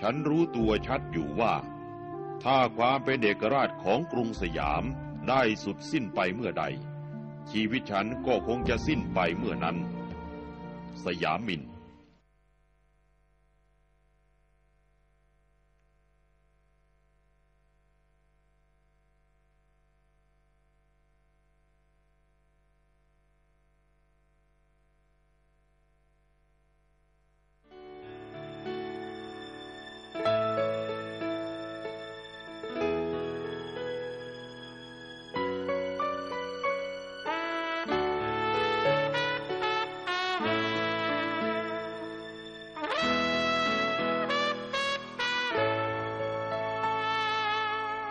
ฉันรู้ตัวชัดอยู่ว่า ถ้าความเป็นเอกราชของกรุงสยามได้สุดสิ้นไปเมื่อใด ชีวิตฉันก็คงจะสิ้นไปเมื่อนั้น สยามิน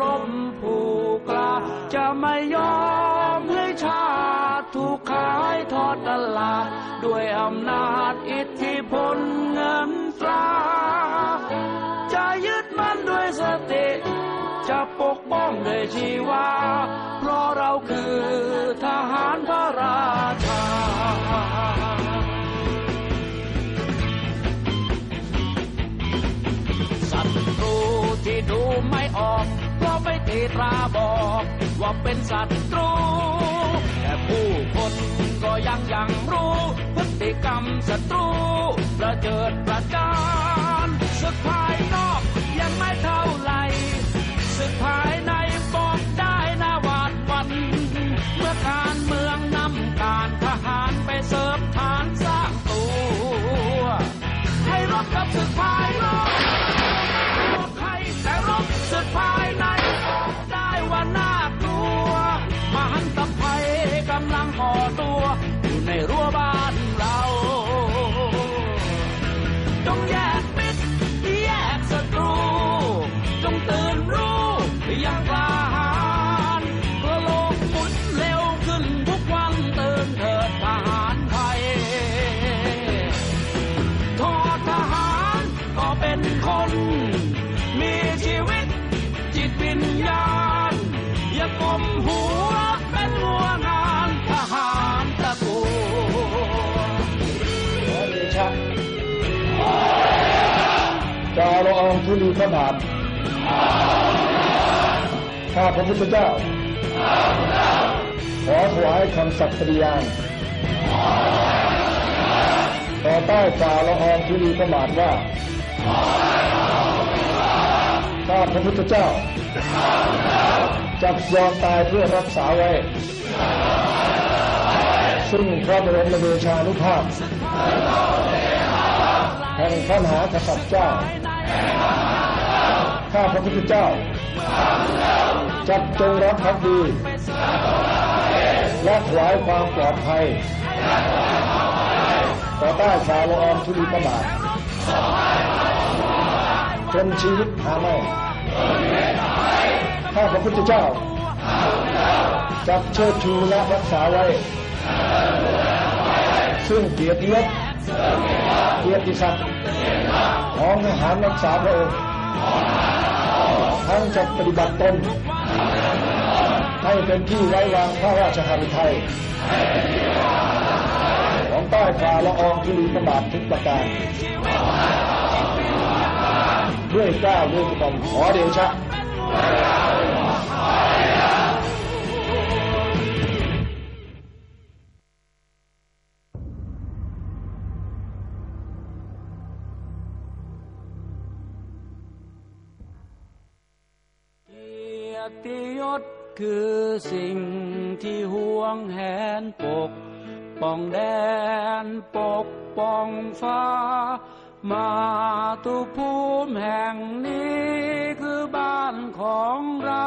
รบผู้กลาจะไม่ยอมให้ชาติถูกขายทอดตลาด ด้วยอำนาจอิทธิพลเงินตรา จะยึดมันด้วยสติ จะปกป้องด้วยชีวา เพราะเราคือทหารพระราชา เพราะไม่ตีตราบอกว่าเป็นศัตรู แต่ผู้คนก็ยังยังรู้พฤติกรรมศัตรูประเจิดประการศึกภายนอกยังไม่เท่าไหรศึกภายในบอกได้นะหวาดวัน เมื่อการเมืองนำการทหารไปเสริมฐานสร้างตัว ให้รบกับศึกภายนอก ข้าพระพุทธเจ้า ขอถวายคำสัตย์ปฏิญาณต่อใต้จาละอองธุลีพระบาทว่า ข้าพระพุทธเจ้า จักยอมตายเพื่อรักษาไว้ ซึ่งพระบรมเดชานุภาพ แห่งพระมหากษัตริย์เจ้า ข้าพระพุทธเจ้าจักจงรักภักดีและถวายความปลอดภัยต่อต้านฝ่าละอองธุลีพระบาทจนชีวิตหาไม่ข้าพระพุทธเจ้าจักเชิดชูและรักษาไว้ ซึ่งเกียรติยศเกียรติศักดิ์ของทหารรักษาพระองค์ ทั้งจะปฏิบัติตนให้เป็นที่ไว้วางพระราชหฤทัยของใต้ฝ่าละอองธุลีพระบาททุกประการด้วยกล้าวด้วยกระหม่อมขอเดชะ คือสิ่งที่ห่วงแหนปก ป้องแดนปกป้องฟ้า มาตุภูมิแห่งนี้คือบ้านของเรา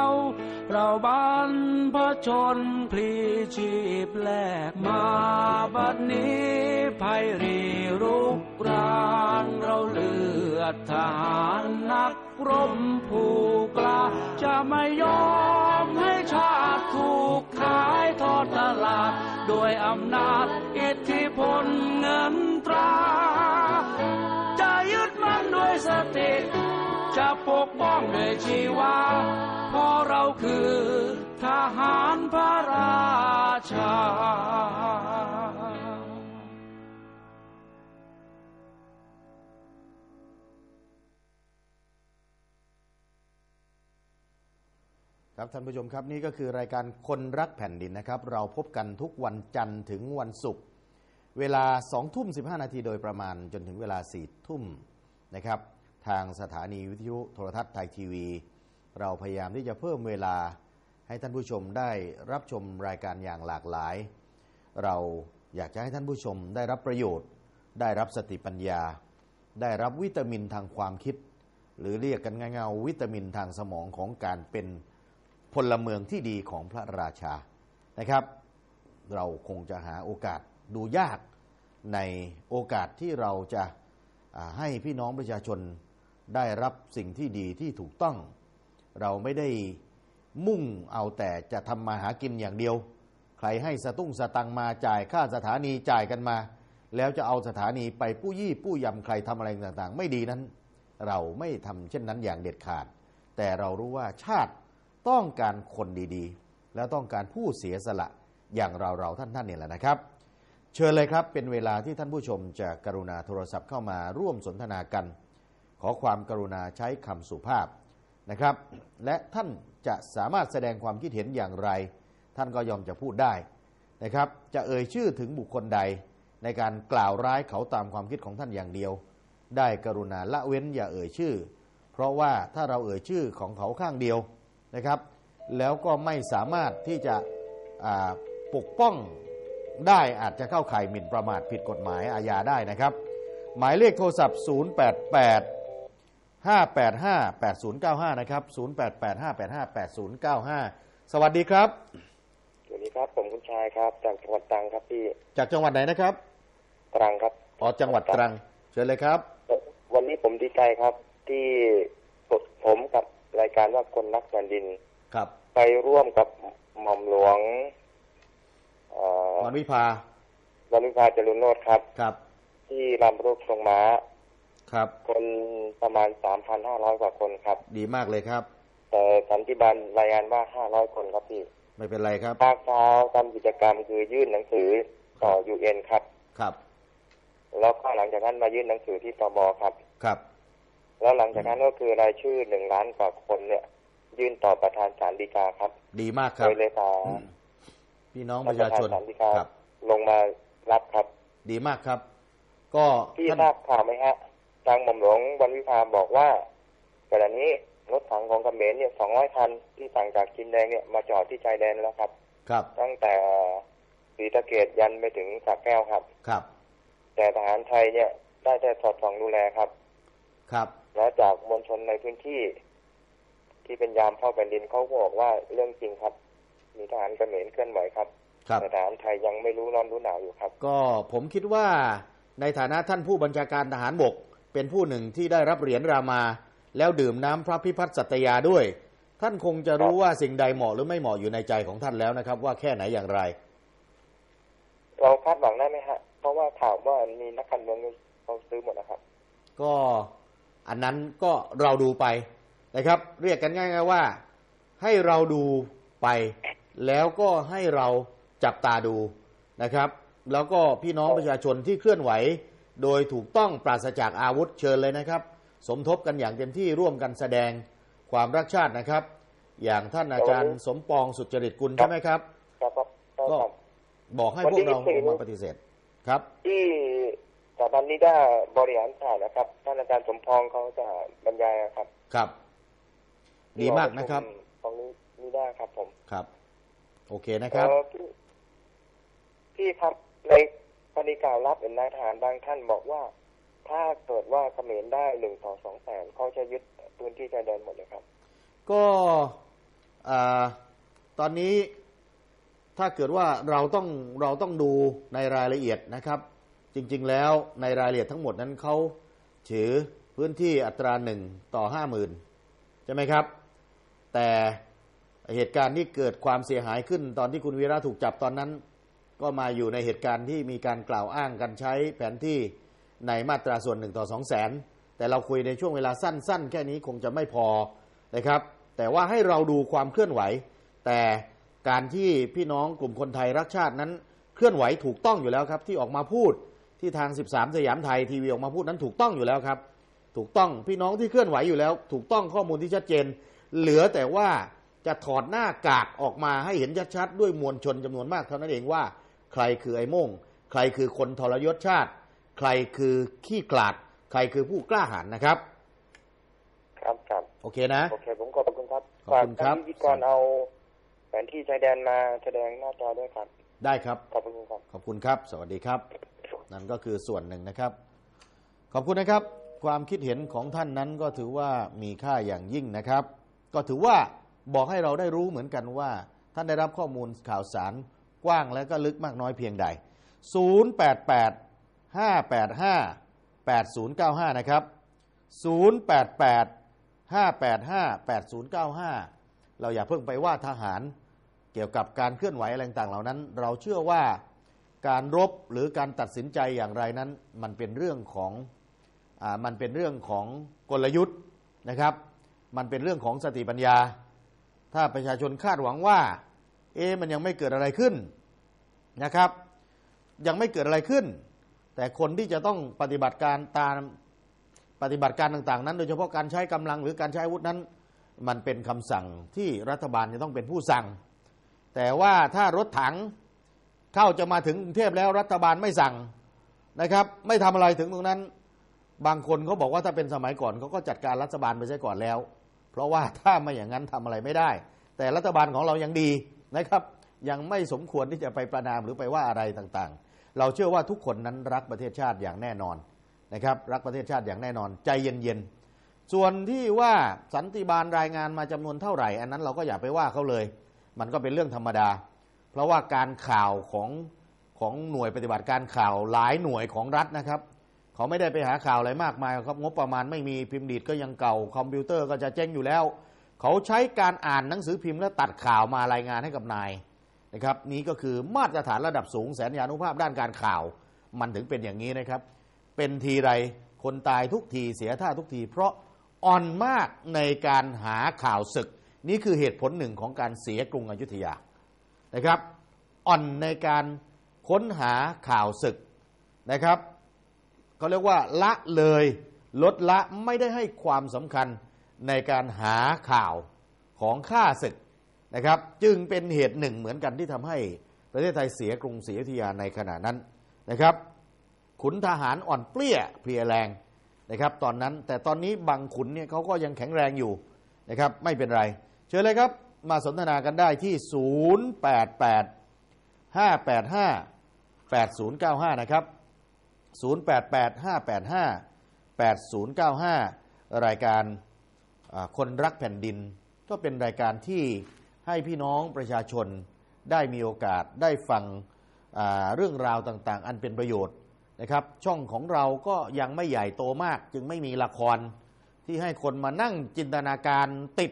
เราบ้านพระชนพลีชีพแลกมาบัดนี้ภัยรีรุกรานเราเลือดทหารนัก รบผู้ไม่ยอมให้ชาติถูกขายทอดตลาดด้วยอำนาจอิทธิพลเงินตรา จะยึดมั่นด้วยสติ จะปกป้องด้วยชีวาเพราะเราคือทหารพระราชา ครับท่านผู้ชมครับนี่ก็คือรายการคนรักแผ่นดินนะครับ เราพบกันทุกวันจันทร์ถึงวันศุกร์เวลา2ทุ่ม15 นาทีโดยประมาณจนถึงเวลา4ทุ่มนะครับ ทางสถานีวิทยุโทรทัศน์ไทยทีวี เราพยายามที่จะเพิ่มเวลาให้ท่านผู้ชมได้รับชมรายการอย่างหลากหลาย เราอยากจะให้ท่านผู้ชมได้รับประโยชน์ ได้รับสติปัญญา ได้รับวิตามินทางความคิด หรือเรียกกันง่ายๆวิตามินทางสมองของการเป็น พลเมืองที่ดีของพระราชานะครับ เราคงจะหาโอกาสดูยากในโอกาสที่เราจะให้พี่น้องประชาชนได้รับสิ่งที่ดีที่ถูกต้อง เราไม่ได้มุ่งเอาแต่จะทำมาหากินอย่างเดียว ใครให้สตุ้งสตังมาจ่ายค่าสถานีจ่ายกันมา แล้วจะเอาสถานีไปปู้ยี่ปู้ยำใครทำอะไรต่างๆ ไม่ดีนั้น เราไม่ทำเช่นนั้นอย่างเด็ดขาด แต่เรารู้ว่าชาติ ต้องการคนดีๆ แล้วต้องการผู้เสียสละอย่างเราเราๆท่านๆเนี่ยแหละนะครับ เชิญเลยครับเป็นเวลาที่ท่านผู้ชมจะกรุณาโทรศัพท์เข้ามาร่วมสนทนากัน ขอความกรุณาใช้คำสุภาพนะครับ และท่านจะสามารถแสดงความคิดเห็นอย่างไร ท่านก็ยอมจะพูดได้นะครับ จะเอ่ยชื่อถึงบุคคลใด ในการกล่าวร้ายเขาตามความคิดของท่านอย่างเดียว ได้กรุณาละเว้นอย่าเอ่ยชื่อ เพราะว่าถ้าเราเอ่ยชื่อของเขาข้างเดียว นะครับ แล้วก็ไม่สามารถที่จะอ่าปกป้องได้อาจจะเข้าข่ายหมิ่นประมาทผิดกฎหมายอาญาได้นะครับ หมายเลขโทรศัพท์ 088 585 8095 นะครับ 088 585 8095 สวัสดีครับ สวัสดีครับ ผมคุณชายครับ จากจังหวัดตรังครับพี่ จากจังหวัดไหนนะครับ ตรังครับ อ๋อ จังหวัดตรัง เชิญเลยครับ วันนี้ผมดีใจครับที่ผมกับ รายการว่าคนรักแผ่นดิน ครับ ไปร่วมกับหม่อมหลวงเอ่อวันวิภาวันวิภาจรุนโนดครับ ครับ ที่ลำรูปทรงม้า ครับ คนประมาณ3,500กว่าคนครับ ดีมากเลยครับ แต่สันติบาลรายงานว่า500คนครับพี่ ไม่เป็นไรครับภาคเช้าทำกิจกรรมคือยื่นหนังสือต่อ UN ครับ ครับ แล้วก็หลังจากนั้นมายื่นหนังสือที่ตบครับ ครับ แล้วหลังจากนั้นก็คือรายชื่อหนึ่งล้านกว่าคนเนี่ย ยื่นต่อประธานศาลฎีกาครับ ดีมากคโดรับยเลขาพี่น้องปท่านระประชาธานชนศาลฎีกาครับลงมารับครับ ดีมากครับ ก็พี่ท่านทราบข่าวไหมฮะทางหม่อมหลวงวันวิภาบอกว่าขณะนี้รถถังของเขมรเนี่ย200คันที่สั่งจากจินแดงเนี่ยมาจอดที่ชายแดนแล้วครับ ครับ ตั้งแต่ศรีสะเกดยันไปถึงสักแก้วครับ ครับ แต่ทหารไทยเนี่ยได้แต่สอดส่องดูแลครับ ครับ แล้วจากมวลชนในพื้นที่ ที่เป็นยามเฝ้าแผ่นดินเขาก็บอกว่าเรื่องจริงครับ มีทหารเขมรเคลื่อนไหวครับครับแต่ทหารไทยยังไม่รู้ร้อนรู้หนาวอยู่ครับ ก็ผมคิดว่าในฐานะท่านผู้บัญชาการทหารบก เป็นผู้หนึ่งที่ได้รับเหรียญรามา แล้วดื่มน้ำพระพิพัฒน์สัตยาด้วย ท่านคงจะรู้ว่าสิ่งใดเหมาะหรือไม่เหมาะอยู่ในใจของท่านแล้วนะครับ ว่าแค่ไหนอย่างไร เราคาดหวังได้ไหมฮะ เพราะว่าข่าวว่ามีนักการเมืองเขาซื้อหมดนะครับ ก็ อันนั้นก็เราดูไปนะครับ เรียกกันง่ายๆว่า ให้เราดูไป แล้วก็ให้เราจับตาดูนะครับ แล้วก็พี่น้องประชาชนที่เคลื่อนไหว โดยถูกต้องปราศจากอาวุธเชิญเลยนะครับ สมทบกันอย่างเต็มที่ร่วมกันแสดงความรักชาตินะครับ อย่างท่านอาจารย์สมปองสุจริตกุลใช่ไหมครับครับครับครับก็ครับบอกให้วันพวที่กเรายี่สิบสี่ออกมาปฏิเสธครับที่ สถาบันนิด้าบริหารศาสตร์นะครับท่านอาจารย์สมพองเขาจะบรรยายครับ ครับ ดีมากนะครับที่หอปชุมของนิด้าครับผม ครับ โอเคนะครับเอ่อพี่พี่ครับในปณิกล่าวรับเป็นนายทหารบางท่านบอกว่า ถ้าเกิดว่าเขมรได้หนึ่งต่อสองแสนเขาจะยึดพื้นที่ชายแดนหมดเลยครับ ก็อ่าตอนนี้ถ้าเกิดว่าเราต้องเราต้องดูในรายละเอียดนะครับ จริง ๆ แล้วในรายละเอียดทั้งหมดนั้นเขาถือพื้นที่อัตราหนึ่งต่อห้าหมื่นใช่ไหมครับ แต่เหตุการณ์ที่เกิดความเสียหายขึ้น ตอนที่คุณวีระถูกจับตอนนั้น ก็มาอยู่ในเหตุการณ์ที่มีการกล่าวอ้างกันใช้แผนที่ในมาตราส่วนหนึ่งต่อสองแสนแต่เราคุยในช่วงเวลาสั้น ๆ แค่นี้คงจะไม่พอนะครับ แต่ว่าให้เราดูความเคลื่อนไหว แต่การที่พี่น้องกลุ่มคนไทยรักชาตินั้นเคลื่อนไหวถูกต้องอยู่แล้วครับที่ออกมาพูด ที่ทาง 13 สยามไทยทีวีออกมาพูดนั้นถูกต้องอยู่แล้วครับ ถูกต้องพี่น้องที่เคลื่อนไหวอยู่แล้ว ถูกต้องข้อมูลที่ชัดเจน เหลือแต่ว่าจะถอดหน้ากากออกมาให้เห็นชัดๆด้วยมวลชนจำนวนมากเท่านั้นเองว่า ใครคือไอ้โม่ง ใครคือคนทรยศชาติ ใครคือขี้กลาด ใครคือผู้กล้าหาญนะครับ ครับครับโอเคนะโอเคผมขอบคุณครับขอบคุณครับฝากทางพิธีกรเอาแผนที่ชายแดนมาแสดงหน้าจอด้วยครับ ได้ครับ ขอบคุณครับ ขอบคุณครับ สวัสดีครับ นั่นก็คือส่วนหนึ่งนะครับ ขอบคุณนะครับ ความคิดเห็นของท่านนั้นก็ถือว่ามีค่าอย่างยิ่งนะครับ ก็ถือว่าบอกให้เราได้รู้เหมือนกันว่า ท่านได้รับข้อมูลข่าวสารกว้างและก็ลึกมากน้อยเพียงใด 088 585 8095 นะครับ 088 585 8095 เราอย่าเพิ่งไปว่าทหารเกี่ยวกับการเคลื่อนไหวอะไรต่างเหล่านั้น เราเชื่อว่า การรบหรือการตัดสินใจอย่างไรนั้น มันเป็นเรื่องของอมันเป็นเรื่องของกลยุทธ์นะครับ มันเป็นเรื่องของสติปัญญา ถ้าประชาชนคาดหวังว่า เอ๊มันยังไม่เกิดอะไรขึ้นนะครับ ยังไม่เกิดอะไรขึ้น แต่คนที่จะต้องปฏิบัติการตามปฏิบัติการต่าง ๆ นั้น โดยเฉพาะการใช้กำลังหรือการใช้อาวุธนั้น มันเป็นคำสั่งที่รัฐบาลจะต้องเป็นผู้สั่ง แต่ว่าถ้ารถถัง เข้าจะมาถึงกรุงเทพแล้วรัฐบาลไม่สั่งนะครับ ไม่ทำอะไรถึงตรงนั้น บางคนเขาบอกว่าถ้าเป็นสมัยก่อนเขาก็จัดการรัฐบาลไปใช่ก่อนแล้ว เพราะว่าถ้าไม่อย่างนั้นทำอะไรไม่ได้ แต่รัฐบาลของเรายังดีนะครับ ยังไม่สมควรที่จะไปประนามหรือไปว่าอะไรต่างๆ เราเชื่อว่าทุกคนนั้นรักประเทศชาติอย่างแน่นอนนะครับ รักประเทศชาติอย่างแน่นอน ใจเย็นๆส่วนที่ว่าสันติบาลรายงานมาจำนวนเท่าไหร่ อันนั้นเราก็อย่าไปว่าเขาเลย มันก็เป็นเรื่องธรรมดา เพราะว่าการข่าวของของหน่วยปฏิบัติการข่าวหลายหน่วยของรัฐนะครับ เขาไม่ได้ไปหาข่าวอะไรมากมายครับ งบประมาณไม่มีพิมพ์ดีดก็ยังเก่าคอมพิวเตอร์ก็จะเจ๊งอยู่แล้ว เขาใช้การอ่านหนังสือพิมพ์และตัดข่าวมารายงานให้กับนายนะครับ นี่ก็คือมาตรฐานระดับสูงแสนยานุภาพด้านการข่าว มันถึงเป็นอย่างนี้นะครับ เป็นทีไรคนตายทุกทีเสียท่าทุกที เพราะอ่อนมากในการหาข่าวศึก นี่คือเหตุผลหนึ่งของการเสียกรุงอยุธยา นะครับ อ่อนในการค้นหาข่าวศึกนะครับเขาเรียกว่าละเลยลดละไม่ได้ให้ความสำคัญในการหาข่าวของข้าศึกนะครับ จึงเป็นเหตุหนึ่งเหมือนกันที่ทำให้ประเทศไทยเสียกรุงศรีอยุธยาในขณะนั้นนะครับ ขุนทหารอ่อนเปรี้ยเพลียแรงนะครับ ตอนนั้นแต่ตอนนี้บางขุนเนี่ยเขาก็ยังแข็งแรงอยู่นะครับ ไม่เป็นไร เชิญเลยครับ มาสนทนากันได้ที่ 088 585 8095 นะครับ 0885858095 รายการคนรักแผ่นดิน ก็เป็นรายการที่ให้พี่น้องประชาชนได้มีโอกาสได้ฟังเรื่องราวต่างๆ อันเป็นประโยชน์นะครับ ช่องของเราก็ยังไม่ใหญ่โตมาก จึงไม่มีละครที่ให้คนมานั่งจินตนาการติด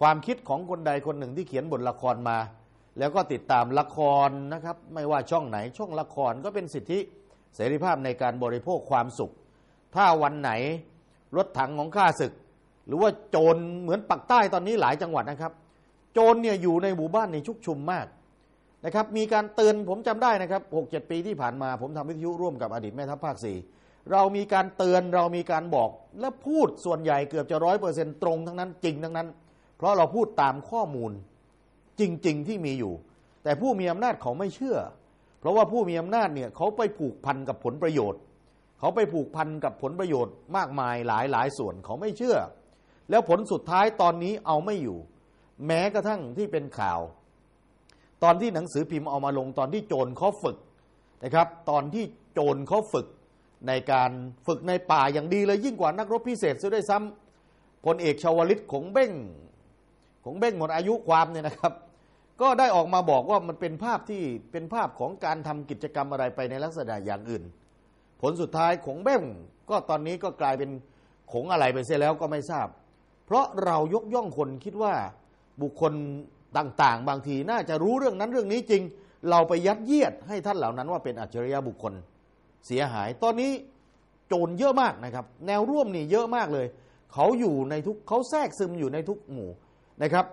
ความคิดของคนใดคนหนึ่งที่เขียนบทละครมา แล้วก็ติดตามละครนะครับ ไม่ว่าช่องไหนช่องละครก็เป็นสิทธิเสรีภาพในการบริโภคความสุข ถ้าวันไหนรถถังของข้าศึก หรือว่าโจรเหมือนปักใต้ตอนนี้หลายจังหวัดนะครับ โจรเนี่ยอยู่ในหมู่บ้านในชุกชุมมากนะครับ มีการเตือนผมจำได้นะครับหกเจ็ดปีที่ผ่านมาผมทำวิทยุร่วมกับอดีตแม่ทัพภาคสี่เรามีการเตือนเรามีการบอกและพูดส่วนใหญ่เกือบจะร้อยเปอร์เซ็นตรงทั้งนั้นจริงทั้งนั้น เพราะเราพูดตามข้อมูลจริง ๆ ที่มีอยู่ แต่ผู้มีอำนาจเขาไม่เชื่อ เพราะว่าผู้มีอำนาจเนี่ยเขาไปผูกพันกับผลประโยชน์ เขาไปผูกพันกับผลประโยชน์มากมายหลายหลายส่วนเขาไม่เชื่อ แล้วผลสุดท้ายตอนนี้เอาไม่อยู่ แม้กระทั่งที่เป็นข่าว ตอนที่หนังสือพิมพ์เอามาลงตอนที่โจรเขาฝึกนะครับ ตอนที่โจรเขาฝึกในการฝึกในป่าอย่างดีเลยยิ่งกว่านักรบพิเศษซะด้วยซ้ำพลเอกชาวลิตขงเบ้ง งเบ้งหมดอายุความเนี่ยนะครับ ก็ได้ออกมาบอกว่ามันเป็นภาพที่เป็นภาพของการทำกิจกรรมอะไรไปในลักษณะอย่างอื่น ผลสุดท้ายของเบ้งก็ตอนนี้ก็กลายเป็นของอะไรไปเสียแล้วก็ไม่ทราบ เพราะเรายกย่องคนคิดว่าบุคคลต่างๆ บางทีน่าจะรู้เรื่องนั้นเรื่องนี้จริง เราไปยัดเยียดให้ท่านเหล่านั้นว่าเป็นอัจฉริยะบุคคลเสียหาย ตอนนี้โจรเยอะมากนะครับ แนวร่วมนี่เยอะมากเลย เขาอยู่ในทุกเขาแทรกซึมอยู่ในทุกหมู่ นะครับ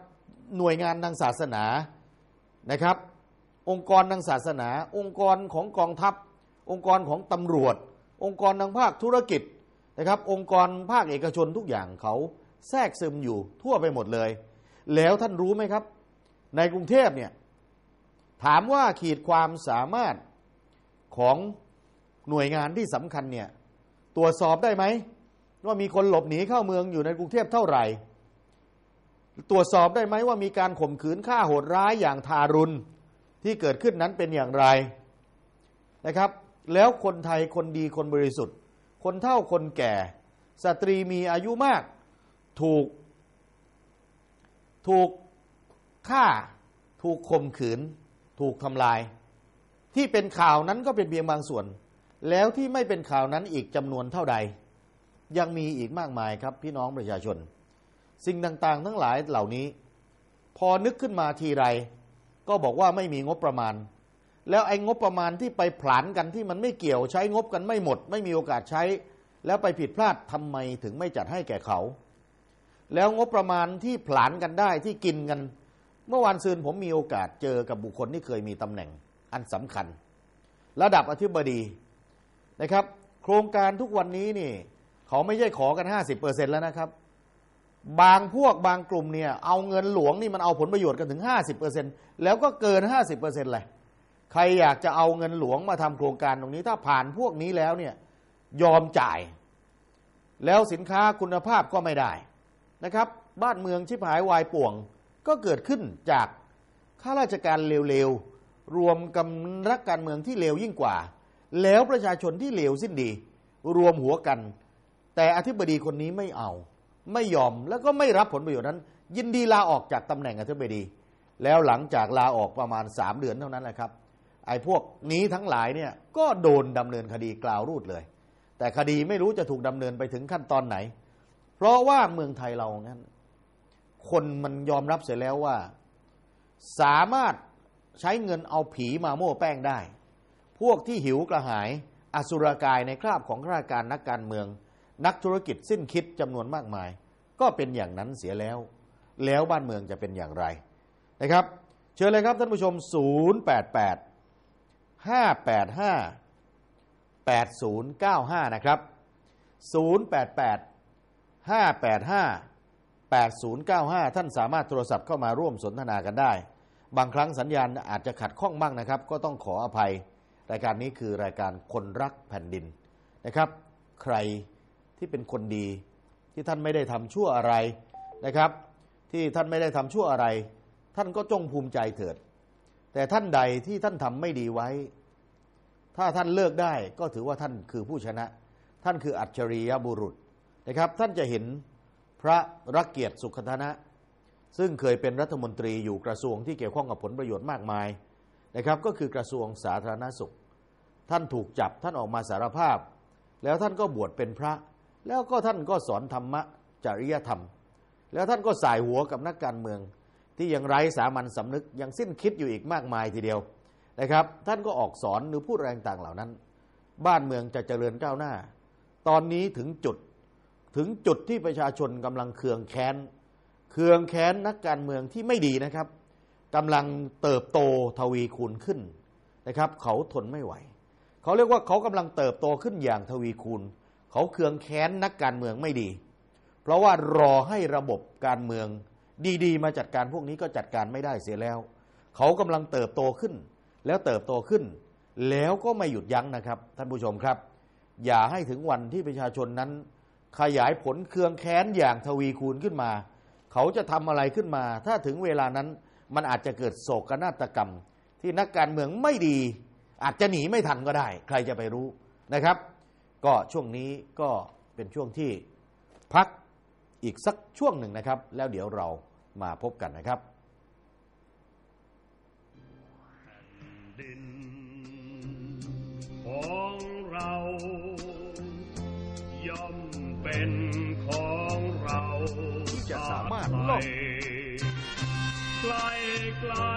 หน่วยงานทางศาสนานะครับ องค์กรทางศาสนา องค์กรของกองทัพ องค์กรของตำรวจ องค์กรทางภาคธุรกิจนะครับ องค์กรภาคเอกชนทุกอย่างเขาแทรกซึมอยู่ทั่วไปหมดเลย แล้วท่านรู้ไหมครับ ในกรุงเทพเนี่ยถามว่าขีดความสามารถของหน่วยงานที่สำคัญเนี่ยตรวจสอบได้ไหมว่ามีคนหลบหนีเข้าเมืองอยู่ในกรุงเทพเท่าไหร่ ตรวจสอบได้ไหมว่ามีการข่มขืนฆ่าโหดร้ายอย่างทารุณที่เกิดขึ้นนั้นเป็นอย่างไรนะครับ แล้วคนไทยคนดีคนบริสุทธิ์ คนเฒ่าคนแก่ สตรีมีอายุมาก ถูก ถูกฆ่า ถูกข่มขืน ถูกทำลาย ที่เป็นข่าวนั้นก็เป็นเพียงบางส่วน แล้วที่ไม่เป็นข่าวนั้นอีกจำนวนเท่าใด ยังมีอีกมากมายครับพี่น้องประชาชน สิ่งต่างๆ ทั้งหลายเหล่านี้ พอนึกขึ้นมาทีไร ก็บอกว่าไม่มีงบประมาณ แล้วไอ้งบประมาณที่ไปผลานกันที่มันไม่เกี่ยวใช้งบกันไม่หมด ไม่มีโอกาสใช้ แล้วไปผิดพลาดทำไมถึงไม่จัดให้แก่เขา แล้วงบประมาณที่ผลานกันได้ที่กินกัน เมื่อวานซืนผมมีโอกาสเจอกับบุคคลที่เคยมีตำแหน่งอันสำคัญ ระดับอธิบดีนะครับ โครงการทุกวันนี้นี่ เขาไม่ใช่ขอกัน 50%แล้วนะครับ บางพวกบางกลุ่มเนี่ยเอาเงินหลวงนี่มันเอาผลประโยชน์กันถึง 50%แล้วก็เกิน 50%เลยใครอยากจะเอาเงินหลวงมาทำโครงการตรงนี้ ถ้าผ่านพวกนี้แล้วเนี่ยยอมจ่าย แล้วสินค้าคุณภาพก็ไม่ได้นะครับ บ้านเมืองชิบหายวายป่วง ก็เกิดขึ้นจากข้าราชการเร็วๆรวมกับรักการเมืองที่เลวยิ่งกว่า แล้วประชาชนที่เลวสิ้นดี รวมหัวกัน แต่อธิบดีคนนี้ไม่เอา ไม่ยอมแล้วก็ไม่รับผลประโยชน์นั้น ยินดีลาออกจากตำแหน่งอธิบดี แล้วหลังจากลาออกประมาณ 3 เดือนเท่านั้นแหละครับ ไอ้พวกนี้ทั้งหลายเนี่ยก็โดนดำเนินคดีกล่าวรูดเลย แต่คดีไม่รู้จะถูกดำเนินไปถึงขั้นตอนไหน เพราะว่าเมืองไทยเรานั้น คนมันยอมรับเสียแล้วว่า สามารถใช้เงินเอาผีมาโม่แป้งได้ พวกที่หิวกระหายอสุรกายในคราบของข้าราชการนักการเมือง นักธุรกิจสิ้นคิดจำนวนมากมาย ก็เป็นอย่างนั้นเสียแล้ว แล้วบ้านเมืองจะเป็นอย่างไรนะครับ เชิญเลยครับท่านผู้ชม 088 585 8095 นะครับ 088 585 8095 ท่านสามารถโทรศัพท์เข้ามาร่วมสนทนากันได้ บางครั้งสัญญาณอาจจะขัดข้องบ้างนะครับ ก็ต้องขออภัย รายการนี้คือรายการคนรักแผ่นดินนะครับ ใคร ที่เป็นคนดี ที่ท่านไม่ได้ทำชั่วอะไรนะครับ ที่ท่านไม่ได้ทำชั่วอะไร ท่านก็จงภูมิใจเถิด แต่ท่านใดที่ท่านทำไม่ดีไว้ ถ้าท่านเลิกได้ก็ถือว่าท่านคือผู้ชนะ ท่านคืออัจฉริยบุรุษนะครับ ท่านจะเห็นพระรักเกียรติสุขธนะ ซึ่งเคยเป็นรัฐมนตรีอยู่กระทรวงที่เกี่ยวข้องกับผลประโยชน์มากมายนะครับก็คือกระทรวงสาธารณสุข ท่านถูกจับท่านออกมาสารภาพ แล้วท่านก็บวชเป็นพระ แล้วก็ท่านก็สอนธรรมะจริยธรรม แล้วท่านก็สายหัวกับนักการเมือง ที่ยังไร้สามัญสำนึกยังสิ้นคิดอยู่อีกมากมายทีเดียวนะครับ ท่านก็ออกสอนหรือพูดแรงต่างเหล่านั้น บ้านเมืองจะเจริญก้าวหน้า ตอนนี้ถึงจุดถึงจุดที่ประชาชนกำลังเคืองแค้นเคืองแค้นนักการเมืองที่ไม่ดีนะครับกำลังเติบโตทวีคูณขึ้นนะครับ เขาทนไม่ไหว เขาเรียกว่าเขากำลังเติบโตขึ้นอย่างทวีคูณ เขาเคืองแค้นนักการเมืองไม่ดี เพราะว่ารอให้ระบบการเมืองดีๆ มาจัดการพวกนี้ก็จัดการไม่ได้เสียแล้ว เขากำลังเติบโตขึ้น แล้วเติบโตขึ้น แล้วก็ไม่หยุดยั้งนะครับ ท่านผู้ชมครับ อย่าให้ถึงวันที่ประชาชนนั้น ขยายผลเคืองแค้นอย่างทวีคูณขึ้นมา เขาจะทำอะไรขึ้นมา ถ้าถึงเวลานั้นมันอาจจะเกิดโศกนาฏกรรม ที่นักการเมืองไม่ดี อาจจะหนีไม่ทันก็ได้ ใครจะไปรู้นะครับ ก็ช่วงนี้ก็เป็นช่วงที่พักอีกสักช่วงหนึ่งนะครับ แล้วเดี๋ยวเรามาพบกันนะครับดินของเราย่อมเป็นของเราจะสามารถต่อลไปบ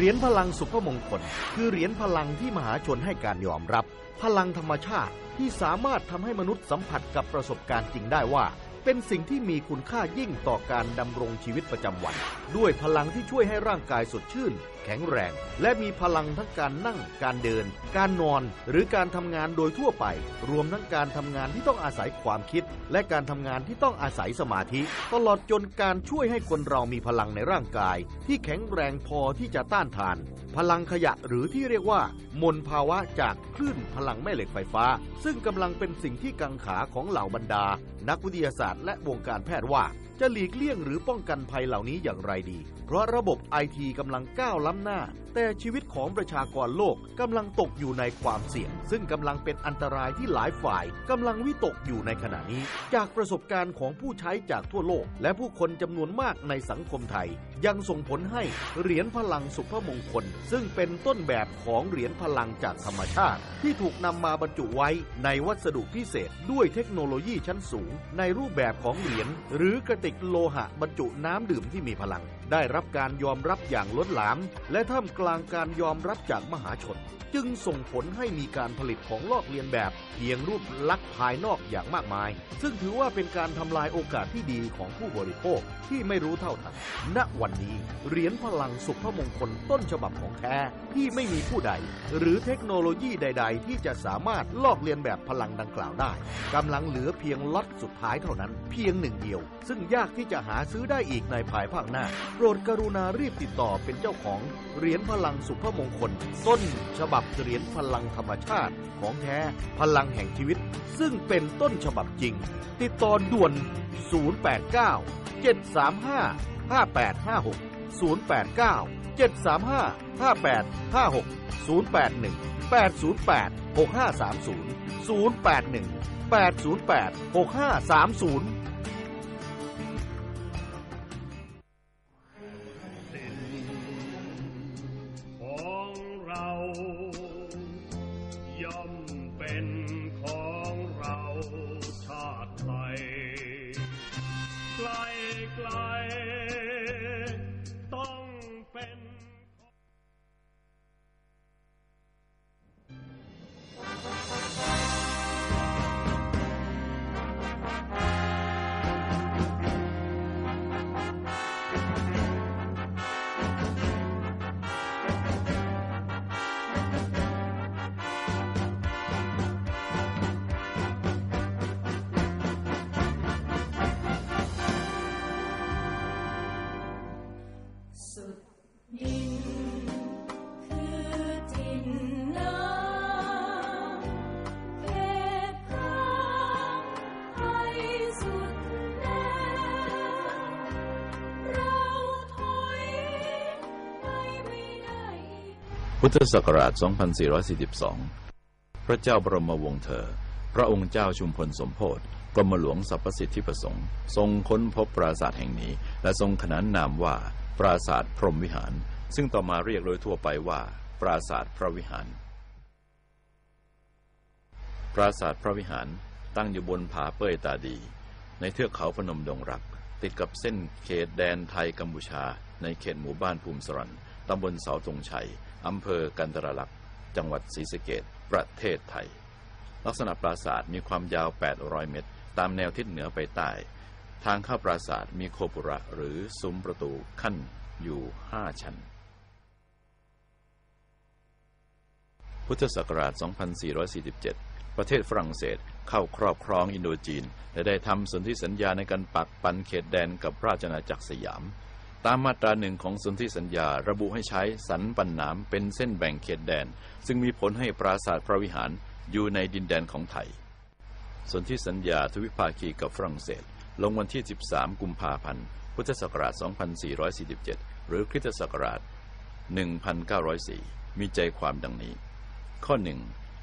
เหรียญพลังสุภมงคล คือเหรียญพลังที่มหาชนให้การยอมรับ พลังธรรมชาติที่สามารถทำให้มนุษย์สัมผัสกับประสบการณ์จริงได้ว่า เป็นสิ่งที่มีคุณค่ายิ่งต่อการดำรงชีวิตประจำวัน ด้วยพลังที่ช่วยให้ร่างกายสดชื่นแข็งแรง และมีพลังทั้งการนั่ง การเดิน การนอน หรือการทำงานโดยทั่วไป รวมทั้งการทำงานที่ต้องอาศัยความคิด และการทำงานที่ต้องอาศัยสมาธิ ตลอดจนการช่วยให้คนเรามีพลังในร่างกาย ที่แข็งแรงพอที่จะต้านทาน พลังขยะหรือที่เรียกว่า มลภาวะจากคลื่นพลังแม่เหล็กไฟฟ้า ซึ่งกำลังเป็นสิ่งที่กังขาของเหล่าบรรดา นักวิทยาศาสตร์และวงการแพทย์ว่า จะหลีกเลี่ยงหรือป้องกันภัยเหล่านี้อย่างไรดี เพราะระบบไอทีกำลังก้าวล้ำหน้า แต่ชีวิตของประชากรโลกกำลังตกอยู่ในความเสี่ยง ซึ่งกำลังเป็นอันตรายที่หลายฝ่ายกำลังวิตกอยู่ในขณะนี้ จากประสบการณ์ของผู้ใช้จากทั่วโลก และผู้คนจำนวนมากในสังคมไทย ยังส่งผลให้เหรียญพลังสุภมงคล ซึ่งเป็นต้นแบบของเหรียญพลังจากธรรมชาติ ที่ถูกนำมาบรรจุไว้ในวัสดุพิเศษ ด้วยเทคโนโลยีชั้นสูง ในรูปแบบของเหรียญหรือกระติกโลหะบรรจุน้ำดื่มที่มีพลัง ได้รับการยอมรับอย่างล้นหลาม และท่ามกลางการยอมรับจากมหาชน จึงส่งผลให้มีการผลิตของลอกเลียนแบบเพียงรูปลักษณ์ภายนอกอย่างมากมาย ซึ่งถือว่าเป็นการทำลายโอกาสที่ดีของผู้บริโภคที่ไม่รู้เท่าทันณวันนี้เหรียญพลังสุภมงคลต้นฉบับของแท้ที่ไม่มีผู้ใด หรือเทคโนโลยีใด ๆ ที่จะสามารถลอกเลียนแบบพลังดังกล่าวได้กำลังเหลือเพียงล็อตสุดท้ายเท่านั้น เพียงหนึ่งเดียว ซึ่งยากที่จะหาซื้อได้อีกในภายภาคหน้า โปรดกรุณารีบติดต่อเป็นเจ้าของเหรียญพลังสุภมงคล ต้นฉบับเหรียญพลังธรรมชาติของแท้พลังแห่งชีวิต ซึ่งเป็นต้นฉบับจริง ติดต่อด่วน 089 735 5856 089 735 5856 081 808 6530 081 808 6530 พุทธศักราช 2442 พระเจ้าบรมวงศ์เธอ พระองค์เจ้าชุมพลสมโพธิกรมหลวงสรรพสิทธิประสงค์ ทรงค้นพบปราสาทแห่งนี้ และทรงขนานนามว่า ปราสาทพรหมวิหาร ซึ่งต่อมาเรียกโดยทั่วไปว่า ปราสาทพระวิหาร ปราสาทพระวิหารตั้งอยู่บนผาเป้ยตาดี ในเทือกเขาพนมดงรัก ติดกับเส้นเขตแดนไทยกัมพูชา ในเขตหมู่บ้านภูมิสรันตำบลเสาตรงชัย อำเภอกันตรลักษ์จังหวัดศรีสะเกษประเทศไทย ลักษณะปราสาทมีความยาว 800 เมตร ตามแนวทิศเหนือไปใต้ ทางเข้าปราสาทมีโคปุระหรือซุ้มประตูขั้นอยู่ 5 ชั้น พุทธศักราช 2447 ประเทศฝรั่งเศสเข้าครอบครองอินโดจีน และได้ทำสนธิสัญญาในการปักปันเขตแดนกับราชอาณาจักรสยาม ตามมาตราหนึ่งของสนธิสัญญาระบุให้ใช้สันปันน้ำเป็นเส้นแบ่งเขตแดน ซึ่งมีผลให้ปราสาทพระวิหารอยู่ในดินแดนของไทยสนธิสัญญาทวิภาคีกับฝรั่งเศส ลงวันที่ 13 กุมภาพันธ์ พุทธศักราช 2447 หรือคริสตศักราช 1904 มีใจความดังนี้ ข้อหนึ่ง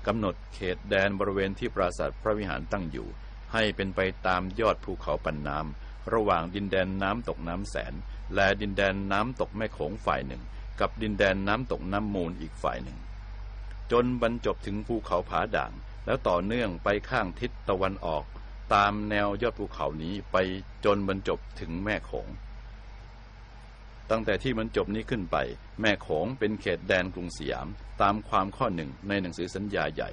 กำหนดเขตแดนบริเวณที่ปราสาทพระวิหารตั้งอยู่ ให้เป็นไปตามยอดภูเขาปันน้ำระหว่างดินแดนน้ำตกน้ำแสน และดินแดนน้ำตกแม่โขงฝ่ายหนึ่ง กับดินแดนน้ำตกน้ำมูลอีกฝ่ายหนึ่ง จนบรรจบถึงภูเขาผาด่าง แล้วต่อเนื่องไปข้างทิศตะวันออก ตามแนวยอดภูเขานี้ไปจนบรรจบถึงแม่โขง ตั้งแต่ที่มันจบนี้ขึ้นไป แม่โขงเป็นเขตแดนกรุงสยาม ตามความข้อหนึ่งในหนังสือสัญญาใหญ่